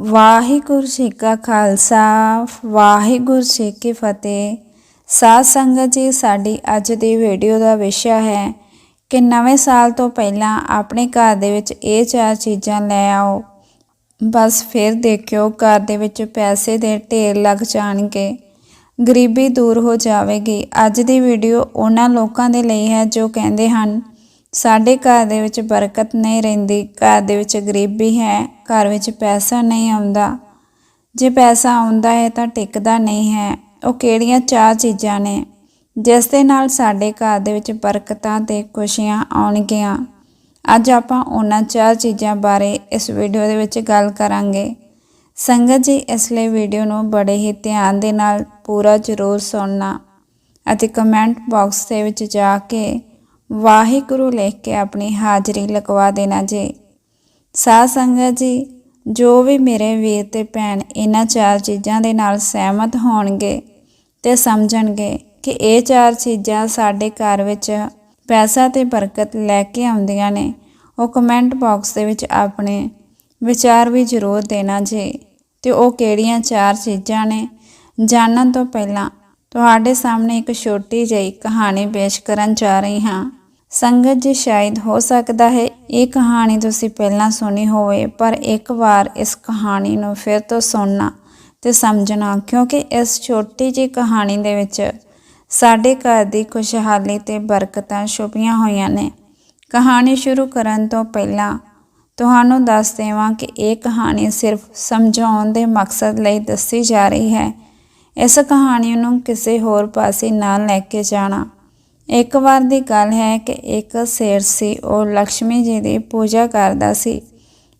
ਵਾਹਿਗੁਰੂ ਜੀ ਕਾ ਖਾਲਸਾ, ਵਾਹਿਗੁਰੂ ਜੀ ਕੀ ਫਤਿਹ। ਸਾਧ ਸੰਗਤ ਜੀ, ਸਾਡੀ ਅੱਜ ਦੀ ਵੀਡੀਓ ਦਾ ਵਿਸ਼ਾ ਹੈ ਕਿ ਨਵੇਂ ਸਾਲ ਤੋਂ ਪਹਿਲਾਂ ਆਪਣੇ ਘਰ ਦੇ ਵਿੱਚ ਇਹ ਚਾਰ ਚੀਜ਼ਾਂ ਲੈ ਆਓ। ਬਸ ਫਿਰ ਦੇਖਿਓ ਘਰ ਦੇ ਵਿੱਚ ਪੈਸੇ ਦੇ ਢੇਰ ਲੱਗ ਜਾਣਗੇ। ਗਰੀਬੀ ਦੂਰ ਹੋ ਜਾਵੇਗੀ। ਅੱਜ ਦੀ ਵੀਡੀਓ ਉਹਨਾਂ ਲੋਕਾਂ ਦੇ ਲਈ ਹੈ ਜੋ ਕਹਿੰਦੇ ਹਨ ਸਾਡੇ ਘਰ ਦੇ ਵਿੱਚ ਬਰਕਤ ਨਹੀਂ ਰਹਿੰਦੀ। ਘਰ ਦੇ ਵਿੱਚ ਗਰੀਬੀ ਹੈ, ਘਰ ਵਿੱਚ ਪੈਸਾ ਨਹੀਂ ਆਉਂਦਾ। ਜੇ ਪੈਸਾ ਆਉਂਦਾ ਹੈ ਤਾਂ ਟਿਕਦਾ ਨਹੀਂ ਹੈ। ਉਹ ਕਿਹੜੀਆਂ ਚਾਰ ਚੀਜ਼ਾਂ ਨੇ? ਜਿਸ ਦੇ ਨਾਲ ਸਾਡੇ ਘਰ ਦੇ ਵਿੱਚ ਬਰਕਤਾਂ ਤੇ ਖੁਸ਼ੀਆਂ ਆਉਣਗੀਆਂ। ਅੱਜ ਆਪਾਂ ਉਹਨਾਂ ਚਾਰ ਚੀਜ਼ਾਂ ਬਾਰੇ ਇਸ ਵੀਡੀਓ ਦੇ ਵਿੱਚ ਗੱਲ ਕਰਾਂਗੇ। ਸੰਗਤ ਜੀ, ਇਸ ਲਈ ਵੀਡੀਓ ਨੂੰ ਬੜੇ ਹੀ ਧਿਆਨ ਦੇ ਨਾਲ ਪੂਰਾ ਜ਼ਰੂਰ ਸੁਣਨਾ ਅਤੇ ਕਮੈਂਟ ਬਾਕਸ ਦੇ ਵਿੱਚ ਜਾ ਕੇ ਵਾਹਿਗੁਰੂ ਲਿਖ ਕੇ ਆਪਣੀ ਹਾਜ਼ਰੀ ਲਗਵਾ ਦੇਣਾ ਜੀ। ਸਾਧ ਸੰਗਤ ਜੀ, ਜੋ ਵੀ ਮੇਰੇ ਵੀਰ ਤੇ ਭੈਣ ਇਹਨਾਂ ਚਾਰ ਚੀਜ਼ਾਂ ਦੇ ਨਾਲ ਸਹਿਮਤ ਹੋਣਗੇ ਤੇ ਸਮਝਣਗੇ ਕਿ ਇਹ ਚਾਰ ਚੀਜ਼ਾਂ ਸਾਡੇ ਘਰ ਵਿੱਚ ਪੈਸਾ ਤੇ ਬਰਕਤ ਲੈ ਕੇ ਆਉਂਦੀਆਂ ਨੇ, ਉਹ ਕਮੈਂਟ ਬਾਕਸ ਦੇ ਵਿੱਚ ਆਪਣੇ ਵਿਚਾਰ ਵੀ ਜ਼ਰੂਰ ਦੇਣਾ ਜੀ। ਤੇ ਉਹ ਕਿਹੜੀਆਂ ਚਾਰ ਚੀਜ਼ਾਂ ਨੇ, ਜਾਣਨ ਤੋਂ ਪਹਿਲਾਂ ਤੁਹਾਡੇ ਸਾਹਮਣੇ ਇੱਕ ਛੋਟੀ ਜਿਹੀ ਕਹਾਣੀ ਪੇਸ਼ ਕਰਨ ਜਾ ਰਹੀ ਹਾਂ। ਸੰਗਤ ਜੀ, ਸ਼ਾਇਦ ਹੋ ਸਕਦਾ ਹੈ ਇਹ ਕਹਾਣੀ ਤੁਸੀਂ ਪਹਿਲਾਂ ਸੁਣੀ ਹੋਵੇ, ਪਰ ਇੱਕ ਵਾਰ ਇਸ ਕਹਾਣੀ ਨੂੰ ਫਿਰ ਤੋਂ ਸੁਣਨਾ ਤੇ ਸਮਝਣਾ, ਕਿਉਂਕਿ ਇਸ ਛੋਟੀ ਜਿਹੀ ਕਹਾਣੀ ਦੇ ਵਿੱਚ ਸਾਡੇ ਘਰ ਦੀ ਖੁਸ਼ਹਾਲੀ ਤੇ ਬਰਕਤਾਂ ਛੁਪੀਆਂ ਹੋਈਆਂ ਨੇ। ਕਹਾਣੀ ਸ਼ੁਰੂ ਕਰਨ ਤੋਂ ਪਹਿਲਾਂ ਤੁਹਾਨੂੰ ਦੱਸ ਦੇਵਾਂ ਕਿ ਇਹ ਕਹਾਣੀ ਸਿਰਫ ਸਮਝਾਉਣ ਦੇ ਮਕਸਦ ਲਈ ਦੱਸੀ ਜਾ ਰਹੀ ਹੈ। ਇਸ ਕਹਾਣੀ ਨੂੰ ਕਿਸੇ ਹੋਰ ਪਾਸੇ ਨਾ ਲੈ ਕੇ ਜਾਣਾ। ਇੱਕ ਵਾਰ ਦੀ ਗੱਲ ਹੈ ਕਿ ਇੱਕ ਸੇਠ ਸੀ, ਉਹ ਲక్ష్ਮੀ ਜੀ ਦੀ ਪੂਜਾ ਕਰਦਾ ਸੀ।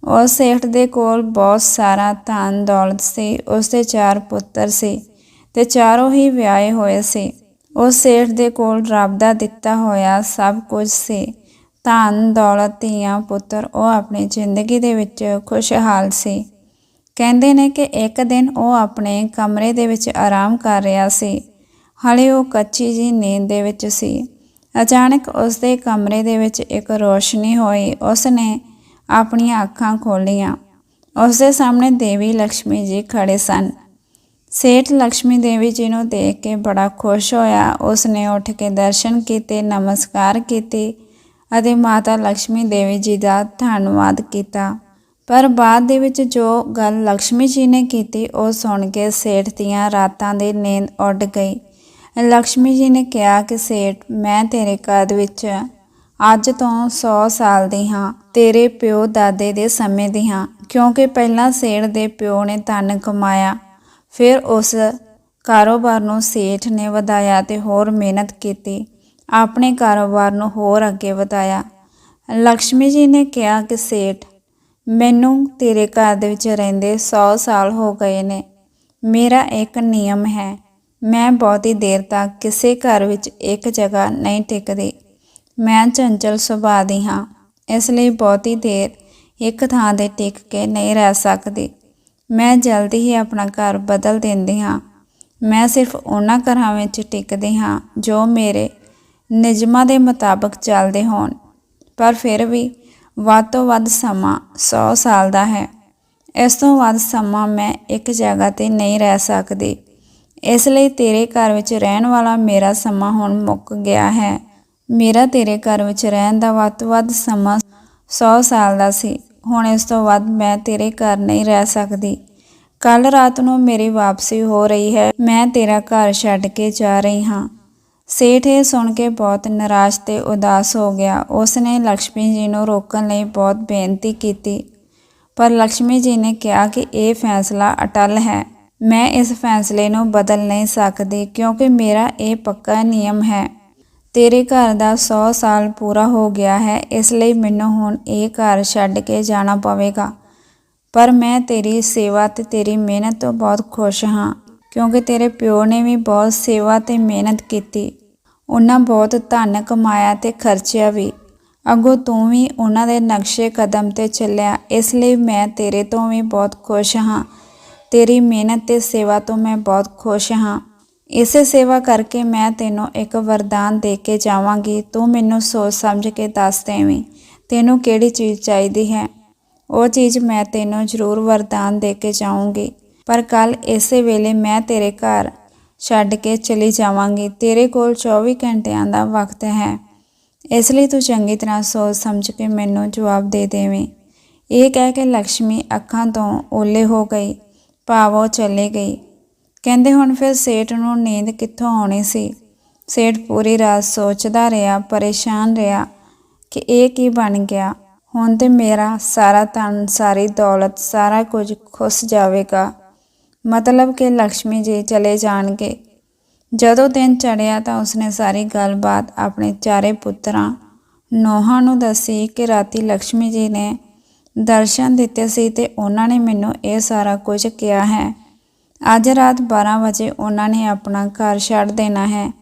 ਉਸ ਸੇਠ ਦੇ ਕੋਲ ਬਹੁਤ ਸਾਰਾ ਧਨ ਦੌਲਤ ਸੀ, ਉਸ ਦੇ ਚਾਰ ਪੁੱਤਰ ਸੀ ਤੇ ਚਾਰੋਂ ਹੀ ਵਿਆਹੇ ਹੋਏ ਸੀ। ਉਸ ਸੇਠ ਦੇ ਕੋਲ ਰੱਬ ਦਾ ਦਿੱਤਾ ਹੋਇਆ ਸਭ ਕੁਝ ਸੀ। ਧਨ, ਦੌਲਤ, ਧੀਆਂ, ਪੁੱਤਰ, ਉਹ ਆਪਣੀ ਜ਼ਿੰਦਗੀ ਦੇ ਵਿੱਚ ਖੁਸ਼ਹਾਲ ਸੀ। ਕਹਿੰਦੇ ਨੇ ਕਿ ਇੱਕ ਦਿਨ ਉਹ ਆਪਣੇ ਕਮਰੇ ਦੇ ਵਿੱਚ ਆਰਾਮ ਕਰ ਰਿਹਾ ਸੀ। ਹਲੇ ਉਹ ਕੱਚੀ ਜੀ ਨੀਂਦ ਦੇ ਵਿੱਚ ਸੀ। ਅਚਾਨਕ ਉਸ ਦੇ ਕਮਰੇ ਦੇ ਵਿੱਚ ਇੱਕ ਰੋਸ਼ਨੀ ਹੋਈ। ਉਸ ਨੇ ਆਪਣੀਆਂ ਅੱਖਾਂ ਖੋਲੀਆਂ ਉਸ ਦੇ ਸਾਹਮਣੇ ਦੇਵੀ ਲక్ష్ਮੀ ਜੀ ਖੜੇ ਸਨ। ਸੇਠ ਲక్ష్ਮੀ ਦੇਵੀ ਜੀ ਨੂੰ ਦੇਖ ਕੇ ਬੜਾ ਖੁਸ਼ ਹੋਇਆ। ਉਸ ਨੇ ਉੱਠ ਕੇ ਦਰਸ਼ਨ ਕੀਤੇ, ਨਮਸਕਾਰ ਕੀਤੇ ਅਤੇ ਮਾਤਾ ਲక్ష్ਮੀ ਦੇਵੀ ਜੀ ਦਾ ਧੰਨਵਾਦ ਕੀਤਾ। ਪਰ ਬਾਅਦ ਦੇ ਵਿੱਚ ਜੋ ਗੱਲ ਲక్ష్ਮੀ ਜੀ ਨੇ ਕੀਤੀ, ਉਹ ਸੁਣ ਕੇ ਸੇਠ ਦੀਆਂ ਰਾਤਾਂ ਦੀ ਨੀਂਦ ਉੱਡ ਗਈ। ਲక్ష్ਮੀ ਜੀ ਨੇ ਕਿਹਾ ਕਿ, ਸੇਠ, ਮੈਂ ਤੇਰੇ ਕਦ ਵਿੱਚ ਅੱਜ ਤੋਂ 100 ਸਾਲ ਦੀ ਹਾਂ, ਤੇਰੇ ਪਿਓ ਦਾਦੇ ਦੇ ਸਮੇਂ ਦੀ ਹਾਂ, ਕਿਉਂਕਿ ਪਹਿਲਾਂ ਸੇਠ ਦੇ ਪਿਓ ਨੇ ਤਨ ਕਮਾਇਆ। ਫਿਰ ਉਸ ਕਾਰੋਬਾਰ ਨੂੰ ਸੇਠ ਨੇ ਵਧਾਇਆ ਤੇ ਹੋਰ ਮਿਹਨਤ ਕੀਤੀ, ਆਪਣੇ ਕਾਰੋਬਾਰ ਨੂੰ ਹੋਰ ਅੱਗੇ ਵਧਾਇਆ। ਲక్ష్ਮੀ ਜੀ ਨੇ ਕਿਹਾ ਕਿ, ਸੇਠ ਮੈਨੂੰ ਤੇਰੇ ਘਰ ਦੇ ਵਿੱਚ ਰਹਿੰਦੇ 100 ਸਾਲ ਹੋ ਗਏ ਨੇ। ਮੇਰਾ ਇੱਕ ਨਿਯਮ ਹੈ, ਮੈਂ ਬਹੁਤੀ ਦੇਰ ਤੱਕ ਕਿਸੇ ਘਰ ਵਿੱਚ ਇੱਕ ਜਗ੍ਹਾ ਨਹੀਂ ਟਿਕਦੀ। ਮੈਂ ਚੰਚਲ ਸੁਭਾਅ ਦੀ ਹਾਂ, ਇਸ ਲਈ ਬਹੁਤੀ ਦੇਰ ਇੱਕ ਥਾਂ ਤੇ ਟਿਕ ਕੇ ਨਹੀਂ ਰਹਿ ਸਕਦੀ। ਮੈਂ ਜਲਦੀ ਹੀ ਆਪਣਾ ਘਰ ਬਦਲ ਦਿੰਦੀ ਹਾਂ। ਮੈਂ ਸਿਰਫ ਉਹਨਾਂ ਘਰਾਂ ਵਿੱਚ ਟਿਕਦੀ ਹਾਂ ਜੋ ਮੇਰੇ ਨਿਯਮਾਂ ਦੇ ਮੁਤਾਬਕ ਚੱਲਦੇ ਹੋਣ। ਪਰ ਫਿਰ ਵੀ ਵੱਧ ਤੋਂ ਵੱਧ ਸਮਾਂ 100 ਸਾਲ ਦਾ ਹੈ। ਇਸ ਤੋਂ ਵੱਧ ਸਮਾਂ ਮੈਂ ਇੱਕ ਜਗ੍ਹਾ ਤੇ ਨਹੀਂ ਰਹਿ ਸਕਦੀ। ਇਸ ਲਈ ਤੇਰੇ ਘਰ ਵਿੱਚ ਰਹਿਣ ਵਾਲਾ ਮੇਰਾ ਸਮਾਂ ਹੁਣ ਮੁੱਕ ਗਿਆ ਹੈ। ਮੇਰਾ ਤੇਰੇ ਘਰ ਵਿੱਚ ਰਹਿਣ ਦਾ ਵੱਧ ਤੋਂ ਵੱਧ ਸਮਾਂ 100 ਸਾਲ ਦਾ ਸੀ। ਹੁਣ ਇਸ ਤੋਂ ਵੱਧ ਮੈਂ ਤੇਰੇ ਘਰ ਨਹੀਂ ਰਹਿ ਸਕਦੀ। ਕੱਲ ਰਾਤ ਨੂੰ ਮੇਰੀ ਵਾਪਸੀ ਹੋ ਰਹੀ ਹੈ। ਮੈਂ ਤੇਰਾ ਘਰ ਛੱਡ ਕੇ ਜਾ ਰਹੀ ਹਾਂ। ਸੇਠ ਇਹ ਸੁਣ ਕੇ ਬਹੁਤ ਨਿਰਾਸ਼ ਤੇ ਉਦਾਸ ਹੋ ਗਿਆ। ਉਸ ਨੇ ਲక్ష్ਮੀ ਜੀ ਨੂੰ ਰੋਕਣ ਲਈ ਬਹੁਤ ਬੇਨਤੀ ਕੀਤੀ। ਪਰ ਲక్ష్ਮੀ ਜੀ ਨੇ ਕਿਹਾ ਕਿ ਇਹ ਫੈਸਲਾ ਅਟਲ ਹੈ। ਮੈਂ ਇਸ ਫੈਸਲੇ ਨੂੰ ਬਦਲ ਨਹੀਂ ਸਕਦੀ ਕਿਉਂਕਿ ਮੇਰਾ ਇਹ ਪੱਕਾ ਨਿਯਮ ਹੈ। ਤੇਰੇ ਘਰ ਦਾ 100 ਸਾਲ ਪੂਰਾ ਹੋ ਗਿਆ ਹੈ, ਇਸ ਲਈ ਮੈਨੂੰ ਹੁਣ ਇਹ ਘਰ ਛੱਡ ਕੇ ਜਾਣਾ ਪਵੇਗਾ। ਪਰ ਮੈਂ ਤੇਰੀ ਸੇਵਾ ਤੇ ਤੇਰੀ ਮਿਹਨਤ ਤੋਂ ਬਹੁਤ ਖੁਸ਼ ਹਾਂ। ਕਿਉਂਕਿ ਤੇਰੇ ਪਿਓ ਨੇ ਵੀ ਬਹੁਤ ਸੇਵਾ ਤੇ ਮਿਹਨਤ ਕੀਤੀ। ਉਹਨਾਂ ਬਹੁਤ ਧਨ ਕਮਾਇਆ ਤੇ ਖਰਚਿਆ ਵੀ। ਅੱਗੋਂ ਤੂੰ ਵੀ ਉਹਨਾਂ ਦੇ ਨਕਸ਼ੇ ਕਦਮ ਤੇ ਚੱਲਿਆ। ਇਸ ਲਈ ਮੈਂ ਤੇਰੇ ਤੋਂ ਵੀ ਬਹੁਤ ਖੁਸ਼ ਹਾਂ। ਤੇਰੀ ਮਿਹਨਤ ਤੇ ਸੇਵਾ ਤੋਂ ਮੈਂ ਬਹੁਤ ਖੁਸ਼ ਹਾਂ। ਇਸੇ ਸੇਵਾ ਕਰਕੇ ਮੈਂ ਤੈਨੂੰ ਇੱਕ ਵਰਦਾਨ ਦੇ ਕੇ ਜਾਵਾਂਗੀ। ਤੂੰ ਮੈਨੂੰ ਸੋਚ ਸਮਝ ਕੇ ਦੱਸ ਦੇਵੀਂ। ਤੈਨੂੰ ਕਿਹੜੀ ਚੀਜ਼ ਚਾਹੀਦੀ ਹੈ? ਉਹ ਚੀਜ਼ ਮੈਂ ਤੈਨੂੰ ਜ਼ਰੂਰ ਵਰਦਾਨ ਦੇ ਕੇ ਜਾਊਂਗੀ। ਪਰ ਕੱਲ ਇਸੇ ਵੇਲੇ ਮੈਂ ਤੇਰੇ ਘਰ ਛੱਡ ਕੇ ਚਲੀ ਜਾਵਾਂਗੀ। ਤੇਰੇ ਕੋਲ 24 ਘੰਟਿਆਂ ਦਾ ਵਕਤ ਹੈ। ਇਸ ਲਈ ਤੂੰ ਚੰਗੀ ਤਰ੍ਹਾਂ ਸੋਚ ਸਮਝ ਕੇ ਮੈਨੂੰ ਜਵਾਬ ਦੇ ਦੇਵੇਂ। ਇਹ ਕਹਿ ਕੇ ਲక్ష్ਮੀ ਅੱਖਾਂ ਤੋਂ ਓਲੇ ਹੋ ਗਈ, ਭਾਵੋ ਚਲੇ ਗਈ। ਕਹਿੰਦੇ ਹੁਣ ਫਿਰ ਸੇਠ ਨੂੰ ਨੀਂਦ ਕਿੱਥੋਂ ਆਉਣੀ ਸੀ? ਸੇਠ ਪੂਰੀ ਰਾਤ ਸੋਚਦਾ ਰਿਹਾ, ਪਰੇਸ਼ਾਨ ਰਿਹਾ ਕਿ ਇਹ ਕੀ ਬਣ ਗਿਆ। ਹੁਣ ਤੇ ਮੇਰਾ ਸਾਰਾ ਧਨ ਸਾਰੀ ਦੌਲਤ, ਸਾਰਾ ਕੁਝ ਖੁੱਸ ਜਾਵੇਗਾ। ਮਤਲਬ ਕਿ ਲక్ష్ਮੀ ਜੀ ਚਲੇ ਜਾਣਗੇ। ਜਦੋਂ ਦਿਨ ਚੜਿਆ ਤਾਂ ਉਸਨੇ ਸਾਰੀ ਗੱਲਬਾਤ ਆਪਣੇ ਚਾਰੇ ਪੁੱਤਰਾਂ ਨੋਹਾਂ ਨੂੰ ਦੱਸੀ ਕਿ ਰਾਤੀ ਲక్ష్ਮੀ ਜੀ ਨੇ ਦਰਸ਼ਨ ਦਿੱਤੇ ਸੀ ਤੇ ਉਹਨਾਂ ਨੇ ਮੈਨੂੰ ਇਹ ਸਾਰਾ ਕੁਝ ਕਿਹਾ ਹੈ। ਅੱਜ ਰਾਤ 12 ਵਜੇ ਉਹਨਾਂ ਨੇ ਆਪਣਾ ਘਰ ਛੱਡ ਦੇਣਾ ਹੈ।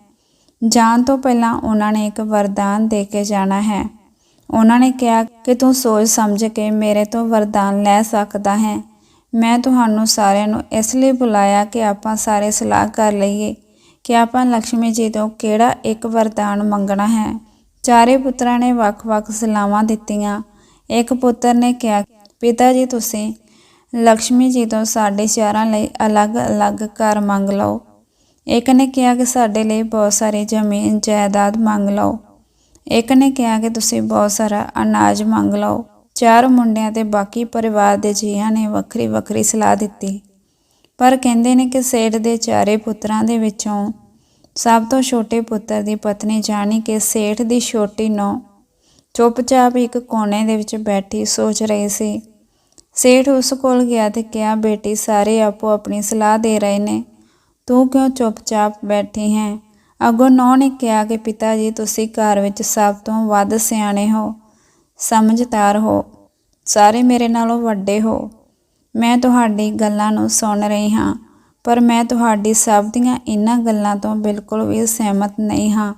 ਜਾਣ ਤੋਂ ਪਹਿਲਾਂ ਉਹਨਾਂ ਨੇ ਇੱਕ ਵਰਦਾਨ ਦੇ ਕੇ ਜਾਣਾ ਹੈ। ਉਹਨਾਂ ਨੇ ਕਿਹਾ ਕਿ ਤੂੰ ਸੋਚ ਸਮਝ ਕੇ ਮੇਰੇ ਤੋਂ ਵਰਦਾਨ ਲੈ ਸਕਦਾ ਹੈ। ਮੈਂ ਤੁਹਾਨੂੰ ਸਾਰਿਆਂ ਨੂੰ ਇਸ ਲਈ ਬੁਲਾਇਆ ਕਿ ਆਪਾਂ ਸਾਰੇ ਸਲਾਹ ਕਰ ਲਈਏ ਕਿ ਆਪਾਂ ਲక్ష్ਮੀ ਜੀ ਤੋਂ ਕਿਹੜਾ ਇੱਕ ਵਰਦਾਨ ਮੰਗਣਾ ਹੈ। ਚਾਰੇ ਪੁੱਤਰਾਂ ਨੇ ਵੱਖ-ਵੱਖ ਸਲਾਹਾਂ ਦਿੱਤੀਆਂ। ਇੱਕ ਪੁੱਤਰ ਨੇ ਕਿਹਾ, ਪਿਤਾ ਜੀ, ਤੁਸੀਂ ਲక్ష్ਮੀ ਜੀ ਤੋਂ ਸਾਡੇ ਸ਼ਹਿਰਾਂ ਲਈ ਅਲੱਗ-ਅਲੱਗ ਘਰ ਮੰਗ ਲਓ। ਇੱਕ ਨੇ ਕਿਹਾ ਕਿ ਸਾਡੇ ਲਈ ਬਹੁਤ ਸਾਰੀ ਜ਼ਮੀਨ, ਜਾਇਦਾਦ ਮੰਗ ਲਓ। ਇੱਕ ਨੇ ਕਿਹਾ ਕਿ ਤੁਸੀਂ ਬਹੁਤ ਸਾਰਾ ਅਨਾਜ ਮੰਗ ਲਓ। ਚਾਰ ਮੁੰਡਿਆਂ ਤੇ ਬਾਕੀ ਪਰਿਵਾਰ ਦੇ ਜੀਆਂ ਨੇ ਵੱਖਰੀ ਵੱਖਰੀ ਸਲਾਹ ਦਿੱਤੀ। ਪਰ ਕਹਿੰਦੇ ਨੇ ਕਿ ਸੇਠ ਦੇ ਚਾਰੇ ਪੁੱਤਰਾਂ ਦੇ ਵਿੱਚੋਂ ਸਭ ਤੋਂ ਛੋਟੇ ਪੁੱਤਰ ਦੀ ਪਤਨੀ ਜਾਣੀ ਕਿ ਸੇਠ ਦੀ ਛੋਟੀ ਨੌ ਚੁੱਪਚਾਪ ਇੱਕ ਕੋਨੇ ਦੇ ਵਿੱਚ ਬੈਠੀ ਸੋਚ ਰਹੀ ਸੀ। ਸੇਠ ਉਸ ਕੋਲ ਗਿਆ ਤੇ ਕਿਹਾ, ਬੇਟੀ, ਸਾਰੇ ਆਪੋ ਆਪਣੀ ਸਲਾਹ ਦੇ ਰਹੇ ਨੇ। ਤੂੰ ਕਿਉਂ ਚੁੱਪਚਾਪ ਬੈਠੀ ਹੈ? ਅੱਗੋਂ ਨੌ ਨੇ ਕਿਹਾ ਕਿ, ਪਿਤਾ ਜੀ, ਤੁਸੀਂ ਘਰ ਵਿੱਚ ਸਭ ਤੋਂ ਵੱਧ ਸਿਆਣੇ ਹੋ। ਸਮਝਦਾਰ ਹੋ। ਸਾਰੇ ਮੇਰੇ ਨਾਲੋਂ ਵੱਡੇ ਹੋ। ਮੈਂ ਤੁਹਾਡੀ ਗੱਲਾਂ ਨੂੰ ਸੁਣ ਰਹੀ ਹਾਂ, ਪਰ ਮੈਂ ਤੁਹਾਡੀ ਸਭ ਦੀਆਂ ਇਹਨਾਂ ਗੱਲਾਂ ਤੋਂ ਬਿਲਕੁਲ ਵੀ ਸਹਿਮਤ ਨਹੀਂ ਹਾਂ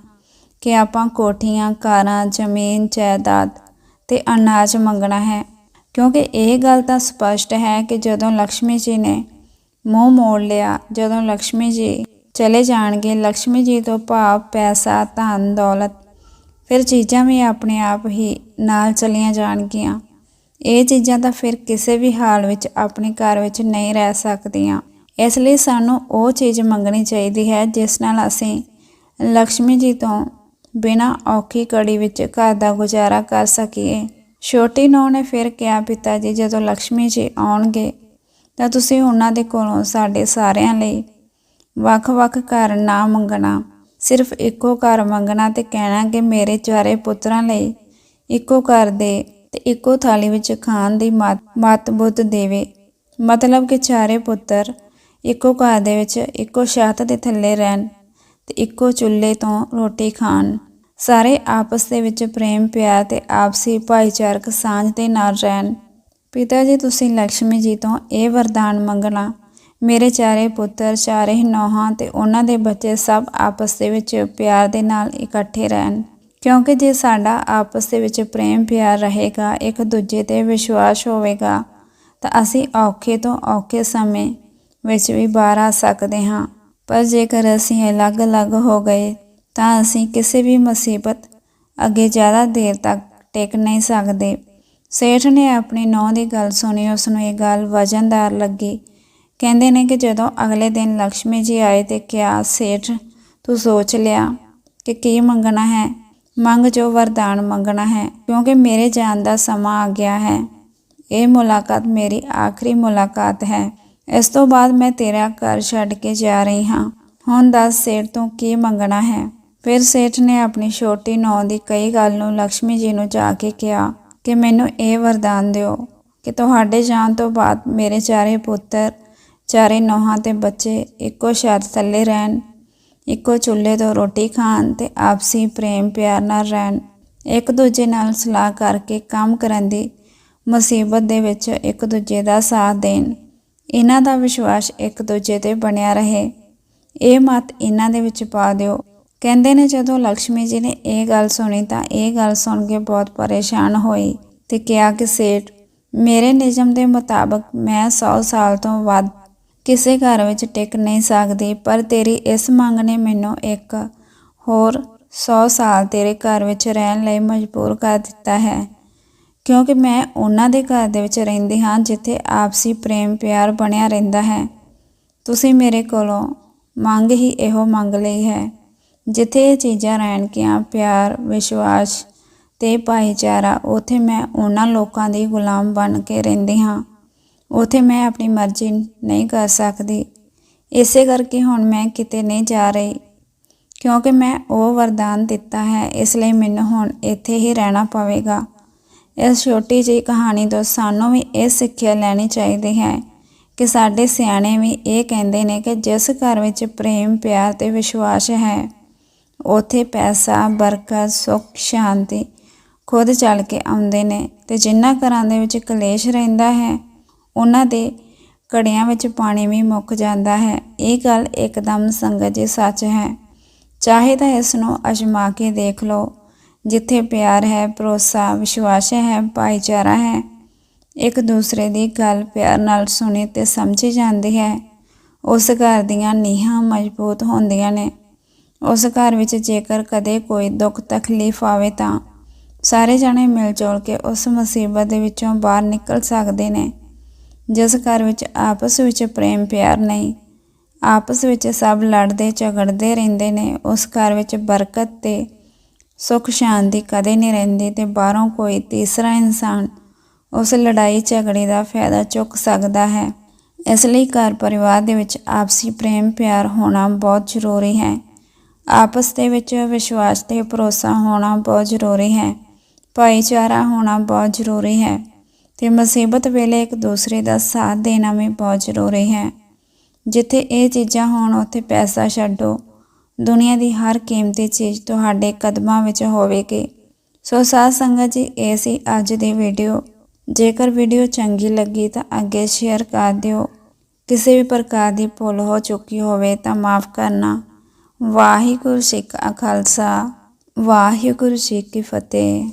ਕਿ ਆਪਾਂ ਕੋਠੀਆਂ, ਕਾਰਾਂ, ਜ਼ਮੀਨ, ਜਾਇਦਾਦ ਤੇ ਅਨਾਜ ਮੰਗਣਾ ਹੈ। ਕਿਉਂਕਿ ਇਹ ਗੱਲ ਤਾਂ ਸਪਸ਼ਟ ਹੈ ਕਿ ਜਦੋਂ ਲక్ష్ਮੀ ਜੀ ਨੇ ਮੂੰਹ ਮੋੜ ਲਿਆ, ਜਦੋਂ ਲక్ష్ਮੀ ਜੀ ਚਲੇ ਜਾਣਗੇ ਲక్ష్ਮੀ ਜੀ ਤੋਂ ਭਾਵ ਪੈਸਾ, ਧਨ, ਦੌਲਤ ਫਿਰ ਚੀਜ਼ਾਂ ਵੀ ਆਪਣੇ ਆਪ ਹੀ ਨਾਲ ਚਲੀਆਂ ਜਾਣਗੀਆਂ। ਇਹ ਚੀਜ਼ਾਂ ਤਾਂ ਫਿਰ ਕਿਸੇ ਵੀ ਹਾਲ ਵਿੱਚ ਆਪਣੇ ਘਰ ਵਿੱਚ ਨਹੀਂ ਰਹਿ ਸਕਦੀਆਂ। ਇਸ ਲਈ ਸਾਨੂੰ ਉਹ ਚੀਜ਼ ਮੰਗਣੀ ਚਾਹੀਦੀ ਹੈ ਜਿਸ ਨਾਲ ਅਸੀਂ ਲక్ష్ਮੀ ਜੀ ਤੋਂ ਬਿਨਾਂ ਔਖੀ ਕੜੀ ਵਿੱਚ ਘਰ ਦਾ ਗੁਜ਼ਾਰਾ ਕਰ ਸਕੀਏ। ਛੋਟੀ ਨੂੰਹ ਨੇ ਫਿਰ ਕਿਹਾ, ਪਿਤਾ ਜੀ, ਜਦੋਂ ਲక్ష్ਮੀ ਜੀ ਆਉਣਗੇ ਤਾਂ ਤੁਸੀਂ ਉਹਨਾਂ ਦੇ ਕੋਲੋਂ ਸਾਡੇ ਸਾਰਿਆਂ ਲਈ ਵੱਖ-ਵੱਖ ਘਰ ਨਾ ਮੰਗਣਾ। ਸਿਰਫ ਇੱਕੋ ਘਰ ਮੰਗਣਾ ਤੇ ਕਹਿਣਾ ਕਿ ਮੇਰੇ ਚਾਰੇ ਪੁੱਤਰਾਂ ਲਈ ਇੱਕੋ ਘਰ ਦੇ ਤੇ ਇੱਕੋ ਥਾਲੀ ਵਿੱਚ ਖਾਣ ਦੀ ਮਤ ਬੁੱਧ ਦੇਵੇ। ਮਤਲਬ ਕਿ ਚਾਰੇ ਪੁੱਤਰ ਇੱਕੋ ਘਰ ਦੇ ਵਿੱਚ ਇੱਕੋ ਛੱਤ ਦੇ ਥੱਲੇ ਰਹਿਣ ਤੇ ਇੱਕੋ ਚੁੱਲ੍ਹੇ ਤੋਂ ਰੋਟੀ ਖਾਣ। ਸਾਰੇ ਆਪਸ ਦੇ ਵਿੱਚ ਪ੍ਰੇਮ, ਪਿਆਰ ਤੇ ਆਪਸੀ ਭਾਈਚਾਰਕ ਸਾਂਝ ਦੇ ਨਾਲ ਰਹਿਣ। ਪਿਤਾ ਜੀ, ਤੁਸੀਂ ਲక్ష్ਮੀ ਜੀ ਤੋਂ ਇਹ ਵਰਦਾਨ ਮੰਗਣਾ ਮੇਰੇ ਚਾਰੇ ਪੁੱਤਰ, ਚਾਰੇ ਨੌਹਾਂ ਤੇ ਉਹਨਾਂ ਦੇ ਬੱਚੇ ਸਭ ਆਪਸ ਦੇ ਵਿੱਚ ਪਿਆਰ ਦੇ ਨਾਲ ਇਕੱਠੇ ਰਹਿਣ। ਕਿਉਂਕਿ ਜੇ ਸਾਡਾ ਆਪਸ ਦੇ ਵਿੱਚ ਪ੍ਰੇਮ ਪਿਆਰ ਰਹੇਗਾ, ਇੱਕ ਦੂਜੇ ਤੇ ਵਿਸ਼ਵਾਸ ਹੋਵੇਗਾ, ਤਾਂ ਅਸੀਂ ਔਖੇ ਤੋਂ ਔਖੇ ਸਮੇਂ ਵਿੱਚ ਵੀ ਬਾਹਰ ਆ ਸਕਦੇ ਹਾਂ। ਪਰ ਜੇਕਰ ਅਸੀਂ ਅਲੱਗ-ਅਲੱਗ ਹੋ ਗਏ, ਤਾਂ ਅਸੀਂ ਕਿਸੇ ਵੀ ਮੁਸੀਬਤ ਅੱਗੇ ਜ਼ਿਆਦਾ ਦੇਰ ਤੱਕ ਟਿਕ ਨਹੀਂ ਸਕਦੇ। ਸੇਠ ਨੇ ਆਪਣੀ ਨੌਂ ਦੀ ਗੱਲ ਸੁਣੀ ਉਸ ਨੂੰ ਇਹ ਗੱਲ ਵਜਨਦਾਰ ਲੱਗੀ ਕਹਿੰਦੇ ਨੇ ਕਿ ਜਦੋਂ ਅਗਲੇ ਦਿਨ ਲక్ష్ਮੀ ਜੀ ਆਏ ਤੇ ਕਿਹਾ, ਸੇਠ, ਤੂੰ ਸੋਚ ਲਿਆ ਕਿ ਕੀ ਮੰਗਣਾ ਹੈ? ਮੰਗ ਜੋ ਵਰਦਾਨ ਮੰਗਣਾ ਹੈ, ਕਿਉਂਕਿ ਮੇਰੇ ਜਾਣ ਦਾ ਸਮਾਂ ਆ ਗਿਆ ਹੈ। ਇਹ ਮੁਲਾਕਾਤ ਮੇਰੀ ਆਖਰੀ ਮੁਲਾਕਾਤ ਹੈ। ਇਸ ਤੋਂ ਬਾਅਦ ਮੈਂ ਤੇਰਾ ਘਰ ਛੱਡ ਕੇ ਜਾ ਰਹੀ ਹਾਂ। ਹੁਣ ਦੱਸ, ਸੇਠ, ਤੋਂ ਕੀ ਮੰਗਣਾ ਹੈ? ਫਿਰ ਸੇਠ ਨੇ ਆਪਣੀ ਛੋਟੀ ਨੌਂ ਦੀ ਕਈ ਗੱਲ ਨੂੰ ਲక్ష్ਮੀ ਜੀ ਨੂੰ ਜਾ ਕੇ ਕਿਹਾ ਕਿ ਮੈਨੂੰ ਇਹ ਵਰਦਾਨ ਦਿਓ ਕਿ ਤੁਹਾਡੇ ਜਾਣ ਤੋਂ ਬਾਅਦ ਮੇਰੇ ਚਾਰੇ ਪੁੱਤਰ ਚਾਰੇ ਨੌਹਾਂ ਤੇ ਬੱਚੇ ਇੱਕੋ ਛੱਤ ਥੱਲੇ ਰਹਿਣ, ਇੱਕੋ ਚੁੱਲ੍ਹੇ ਤੋਂ ਰੋਟੀ ਖਾਣ ਤੇ ਆਪਸੀ ਪ੍ਰੇਮ ਪਿਆਰ ਨਾਲ ਰਹਿਣ। ਇੱਕ ਦੂਜੇ ਨਾਲ ਸਲਾਹ ਕਰਕੇ ਕੰਮ ਕਰਨ ਦੀ ਮੁਸੀਬਤ ਦੇ ਵਿੱਚ ਇੱਕ ਦੂਜੇ ਦਾ ਸਾਥ ਦੇਣ। ਇਹਨਾਂ ਦਾ ਵਿਸ਼ਵਾਸ ਇੱਕ ਦੂਜੇ ਤੇ ਬਣਿਆ ਰਹੇ। ਇਹ ਮਤ ਇਹਨਾਂ ਦੇ ਵਿੱਚ ਪਾ ਦਿਓ। ਕਹਿੰਦੇ ਨੇ, ਜਦੋਂ ਲక్ష్ਮੀ ਜੀ ਨੇ ਇਹ ਗੱਲ ਸੁਣੀ ਤਾਂ ਇਹ ਗੱਲ ਸੁਣ ਕੇ ਬਹੁਤ ਪਰੇਸ਼ਾਨ ਹੋਈ ਤੇ ਕਿਹਾ ਕਿ, ਸੇਠ, ਮੇਰੇ ਨਿਯਮ ਦੇ ਮੁਤਾਬਕ ਮੈਂ 100 ਸਾਲ ਤੋਂ ਵੱਧ ਕਿਸੇ ਘਰ ਵਿੱਚ ਟਿਕ ਨਹੀਂ ਸਕਦੀ, ਪਰ ਤੇਰੀ ਇਸ ਮੰਗ ਨੇ ਮੈਨੂੰ ਇੱਕ ਹੋਰ 100 ਸਾਲ ਤੇਰੇ ਘਰ ਵਿੱਚ ਰਹਿਣ ਲਈ ਮਜਬੂਰ ਕਰ ਦਿੱਤਾ ਹੈ। ਕਿਉਂਕਿ ਮੈਂ ਉਹਨਾਂ ਦੇ ਘਰ ਦੇ ਵਿੱਚ ਰਹਿੰਦੀ ਹਾਂ ਜਿੱਥੇ ਆਪਸੀ ਪ੍ਰੇਮ ਪਿਆਰ ਬਣਿਆ ਰਹਿੰਦਾ ਹੈ। ਤੁਸੀਂ ਮੇਰੇ ਕੋਲੋਂ ਮੰਗ ਹੀ ਇਹੋ ਮੰਗ ਲਈ ਹੈ, ਜਿੱਥੇ ਇਹ ਚੀਜ਼ਾਂ ਰਹਿਣਗੀਆਂ, ਪਿਆਰ, ਵਿਸ਼ਵਾਸ ਤੇ ਭਾਈਚਾਰਾ, ਉਥੇ ਮੈਂ ਉਹਨਾਂ ਲੋਕਾਂ ਦੀ ਗੁਲਾਮ ਬਣ ਕੇ ਰਹਿੰਦੀ ਹਾਂ। ਉਥੇ ਮੈਂ ਆਪਣੀ ਮਰਜ਼ੀ ਨਹੀਂ ਕਰ ਸਕਦੀ। ਇਸੇ ਕਰਕੇ ਹੁਣ ਮੈਂ ਕਿਤੇ ਨਹੀਂ ਜਾ ਰਹੀ, ਕਿਉਂਕਿ ਮੈਂ ਉਹ ਵਰਦਾਨ ਦਿੱਤਾ ਹੈ, ਇਸ ਲਈ ਮੈਨੂੰ ਹੁਣ ਇੱਥੇ ਹੀ ਰਹਿਣਾ ਪਵੇਗਾ। ਇਸ ਛੋਟੀ ਜਿਹੀ ਕਹਾਣੀ ਤੋਂ ਸਾਨੂੰ ਵੀ ਇਹ ਸਿੱਖਿਆ ਲੈਣੀ ਚਾਹੀਦੀ ਹੈ ਕਿ ਸਾਡੇ ਸਿਆਣੇ ਵੀ ਇਹ ਕਹਿੰਦੇ ਨੇ ਕਿ ਜਿਸ ਘਰ ਵਿੱਚ ਪ੍ਰੇਮ, ਪਿਆਰ ਤੇ ਵਿਸ਼ਵਾਸ ਹੈ, ਉਥੇ ਪੈਸਾ, ਬਰਕਤ, ਸੁੱਖ, ਸ਼ਾਂਤੀ ਖੁਦ ਚੱਲ ਕੇ ਆਉਂਦੇ ਨੇ ਤੇ ਜਿਨ੍ਹਾਂ ਘਰਾਂ ਦੇ ਵਿੱਚ ਕਲੇਸ਼ ਰਹਿੰਦਾ ਹੈ ਉਹਨਾਂ ਦੇ ਘੜਿਆਂ ਵਿੱਚ ਪਾਣੀ ਵੀ ਮੁੱਕ ਜਾਂਦਾ ਹੈ। ਇਹ ਗੱਲ ਇੱਕਦਮ ਸੰਗਤ ਜੀ ਸੱਚ ਹੈ। ਚਾਹੇ ਤਾਂ ਇਸ ਨੂੰ ਅਜਮਾ ਕੇ ਦੇਖ ਲਓ, ਜਿੱਥੇ ਪਿਆਰ ਹੈ, ਭਰੋਸਾ, ਵਿਸ਼ਵਾਸ ਹੈ, ਭਾਈਚਾਰਾ ਹੈ, ਇੱਕ ਦੂਸਰੇ ਦੀ ਗੱਲ ਪਿਆਰ ਨਾਲ ਸੁਣੀ ਤੇ ਸਮਝੀ ਜਾਂਦੀ ਹੈ। ਉਸ ਘਰ ਦੀਆਂ ਨੀਹਾਂ ਮਜ਼ਬੂਤ ਹੁੰਦੀਆਂ ਨੇ। ਉਸ ਘਰ ਵਿੱਚ ਜੇਕਰ ਕਦੇ ਕੋਈ ਦੁੱਖ ਤਕਲੀਫ ਆਵੇ ਤਾਂ ਸਾਰੇ ਜਣੇ ਮਿਲ ਜੁਲ ਕੇ ਉਸ ਮੁਸੀਬਤ ਦੇ ਵਿੱਚੋਂ ਬਾਹਰ ਨਿਕਲ ਸਕਦੇ ਨੇ। ਜਿਸ ਘਰ ਵਿੱਚ ਆਪਸ ਵਿੱਚ ਪ੍ਰੇਮ ਪਿਆਰ ਨਹੀਂ, ਆਪਸ ਵਿੱਚ ਸਭ ਲੜਦੇ ਝਗੜਦੇ ਰਹਿੰਦੇ ਨੇ, ਉਸ ਘਰ ਵਿੱਚ ਬਰਕਤ ਤੇ ਸੁੱਖ ਸ਼ਾਂਤੀ ਕਦੇ ਨਹੀਂ ਰਹਿੰਦੀ ਤੇ ਬਾਹਰੋਂ ਕੋਈ ਤੀਸਰਾ ਇਨਸਾਨ ਉਸ ਲੜਾਈ ਝਗੜੇ ਦਾ ਫਾਇਦਾ ਚੁੱਕ ਸਕਦਾ ਹੈ। ਇਸ ਲਈ ਘਰ ਪਰਿਵਾਰ ਦੇ ਵਿੱਚ ਆਪਸੀ ਪ੍ਰੇਮ ਪਿਆਰ ਹੋਣਾ ਬਹੁਤ ਜ਼ਰੂਰੀ ਹੈ। ਆਪਸ ਦੇ ਵਿੱਚ ਵਿਸ਼ਵਾਸ ਤੇ ਭਰੋਸਾ ਹੋਣਾ ਬਹੁਤ ਜ਼ਰੂਰੀ ਹੈ। ਭਾਈਚਾਰਾ ਹੋਣਾ ਬਹੁਤ ਜ਼ਰੂਰੀ ਹੈ। ਤੇ ਮੁਸੀਬਤ ਵੇਲੇ ਇੱਕ ਦੂਸਰੇ ਦਾ ਸਾਥ ਦੇਣਾ ਵੀ ਬਹੁਤ ਜ਼ਰੂਰੀ ਹੈ। ਜਿੱਥੇ ਇਹ ਚੀਜ਼ਾਂ ਹੋਣ, ਉੱਥੇ ਪੈਸਾ ਛੱਡੋ। ਦੁਨੀਆ ਦੀ ਹਰ ਕੀਮਤੀ ਚੀਜ਼ ਤੁਹਾਡੇ ਕਦਮਾਂ ਵਿੱਚ ਹੋਵੇਗੀ। ਸੋ ਸਾਧ ਸੰਗਤ ਜੀ, ਇਹ ਸੀ ਅੱਜ ਦੀ ਵੀਡੀਓ। ਜੇਕਰ ਵੀਡੀਓ ਚੰਗੀ ਲੱਗੀ ਤਾਂ ਅੱਗੇ ਸ਼ੇਅਰ ਕਰ ਦਿਓ। ਕਿਸੇ ਵੀ ਪ੍ਰਕਾਰ ਦੀ ਭੁੱਲ ਹੋ ਚੁੱਕੀ ਹੋਵੇ ਤਾਂ ਮਾਫ ਕਰਨਾ। ਵਾਹਿਗੁਰੂ ਜੀ ਕਾ ਖਾਲਸਾ, ਵਾਹਿਗੁਰੂ ਜੀ ਕੀ ਫਤਿਹ।